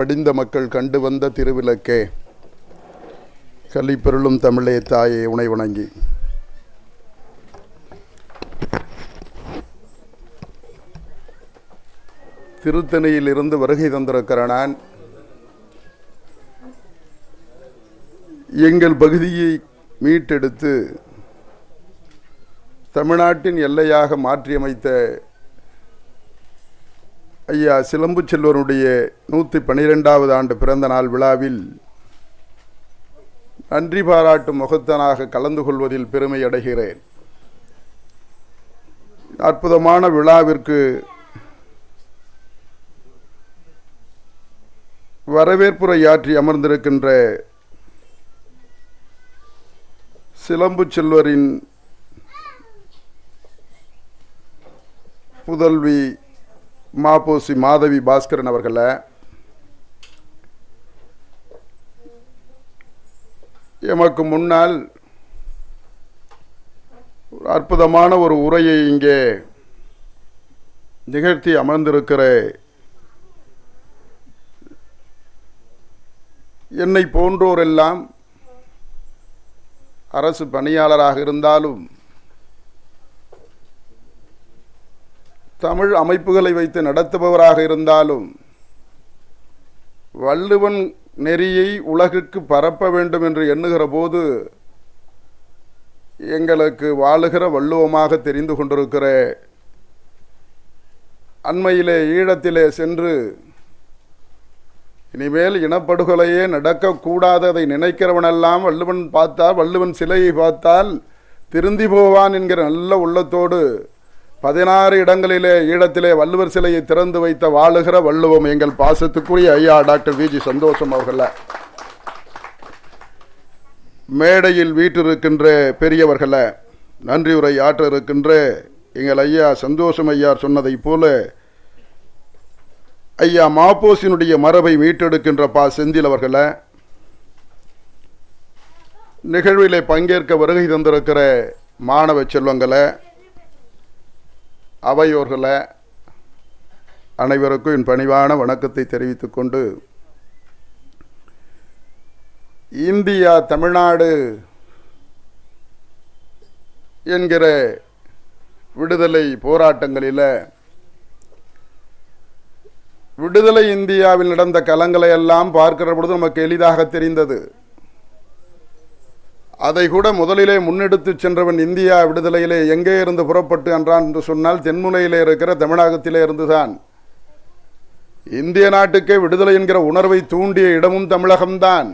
படிந்த மக்கள் கண்டு வந்த திருவிளக்கே கள்ளிப்பெருளும் தமிழே தாயே உனை வணங்கி. திருத்தணியிலிருந்து வருகை தந்திருக்கிற நான் எங்கள் பகுதியை மீட்டெடுத்து தமிழ்நாட்டின் எல்லையாக மாற்றியமைத்த ஐயா சிலம்பு செல்வருடைய நூற்றி பன்னிரெண்டாவது ஆண்டு பிறந்த நாள் விழாவில் நன்றி பாராட்டும் முகத்தனாக கலந்து கொள்வதில் பெருமை அடைகிறேன். அற்புதமான விழாவிற்கு வரவேற்புரையாற்றி அமர்ந்திருக்கின்ற சிலம்பு செல்வரின் புதல்வி மாப்போசி மாதவி பாஸ்கரன் அவர்களை எமக்கு முன்னால் ஒரு அற்புதமான ஒரு உரையை இங்கே நிகழ்த்தி அமர்ந்திருக்கிற என்னை போன்றோரெல்லாம் அரசு பணியாளராக இருந்தாலும் தமிழ் அமைப்புகளை வைத்து நடத்துபவராக இருந்தாலும் வள்ளுவன் நெறியை உலகுக்கு பரப்ப வேண்டும் என்று எண்ணுகிற போது எங்களுக்கு வாழுகிற வள்ளுவமாக தெரிந்து கொண்டிருக்கிற அண்மையிலே ஈழத்திலே சென்று இனிமேல் இனப்படுகொலையே நடக்கக்கூடாததை நினைக்கிறவனெல்லாம் வள்ளுவன் பார்த்தால் வள்ளுவன் சிலையை பார்த்தால் திருந்தி போவான் என்கிற நல்ல உள்ளத்தோடு பதினாறு இடங்களிலே ஈழத்திலே வள்ளுவர் சிலையை திறந்து வைத்த வாழுகிற வள்ளுவம் எங்கள் பாசத்துக்குரிய ஐயா டாக்டர் விஜி சந்தோஷம் அவர்கள. மேடையில் வீட்டிருக்கின்ற பெரியவர்களை நன்றி உரை ஆற்ற இருக்கின்ற எங்கள் ஐயா சந்தோஷம் ஐயார் சொன்னதைப் போல ஐயா மாப்போசினுடைய மரபை மீட்டெடுக்கின்ற பா. செந்தில் அவர்களை நிகழ்விலே பங்கேற்க வருகை தந்திருக்கிற மாணவ செல்வங்களை அவையோர்களை அனைவருக்கும் என் பணிவான வணக்கத்தை தெரிவித்துக்கொண்டு இந்தியா தமிழ்நாடு என்கிற விடுதலை போராட்டங்களில் விடுதலை இந்தியாவில் நடந்த கலங்களை எல்லாம் பார்க்கிற பொழுது நமக்கு எளிதாக தெரிந்தது. அதை கூட முதலிலே முன்னெடுத்து சென்றவன் இந்தியா விடுதலையிலே எங்கே இருந்து புறப்பட்டு என்றான் என்று சொன்னால் தென்முனையிலே இருக்கிற தமிழகத்திலே இருந்துதான். இந்திய நாட்டுக்கே விடுதலை என்கிற உணர்வை தூண்டிய இடமும் தமிழகம்தான்.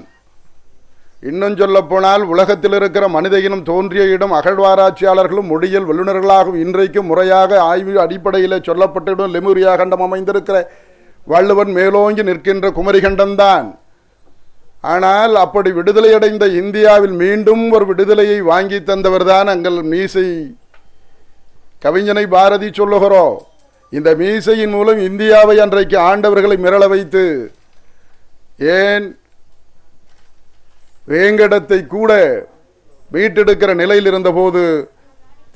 இன்னும் சொல்லப்போனால் உலகத்தில் இருக்கிற மனித இனம் தோன்றிய இடம் அகழ்வாராய்ச்சியாளர்களும் மொழியியல் வல்லுநர்களாகவும் இன்றைக்கும் முறையாக ஆய்வு அடிப்படையில் சொல்லப்பட்டிடும் லெமுரியா கண்டம் அமைந்திருக்கிற வள்ளுவன் மேலோங்கி நிற்கின்ற குமரிகண்டம்தான். ஆனால் அப்படி விடுதலையடைந்த இந்தியாவில் மீண்டும் ஒரு விடுதலையை வாங்கி தந்தவர்தான் எங்கள் மீசை கவிஞனை பாரதி சொல்லுகிறோம். இந்த மீசையின் மூலம் இந்தியாவை அன்றைக்கு ஆண்டவர்களை மிரள வைத்து ஏன் வேங்கடத்தை கூட வீட்டெடுக்கிற நிலையில் இருந்தபோது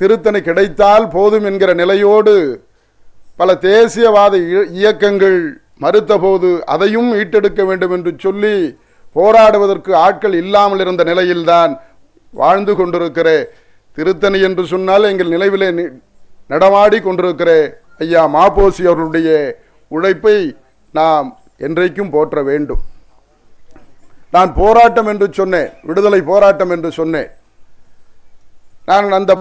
திருத்தணி கிடைத்தால் போதும் என்கிற நிலையோடு பல தேசியவாத இயக்கங்கள் மறுத்தபோது அதையும் மீட்டெடுக்க வேண்டும் என்று சொல்லி போராடுவதற்கு ஆட்கள் இல்லாமல் இருந்த நிலையில்தான் வாழ்ந்து கொண்டிருக்கிற. திருத்தணி என்று சொன்னால் எங்கள் நினைவிலே நி- நடமாடி கொண்டிருக்கிற. ஐயா மாப்போசி அவர்களுடைய உழைப்பை நாம் என்றைக்கும் போற்ற வேண்டும். நான் போராட்டம் என்று சொன்னேன் விடுதலை போராட்டம் என்று சொன்னேன். நான் அந்த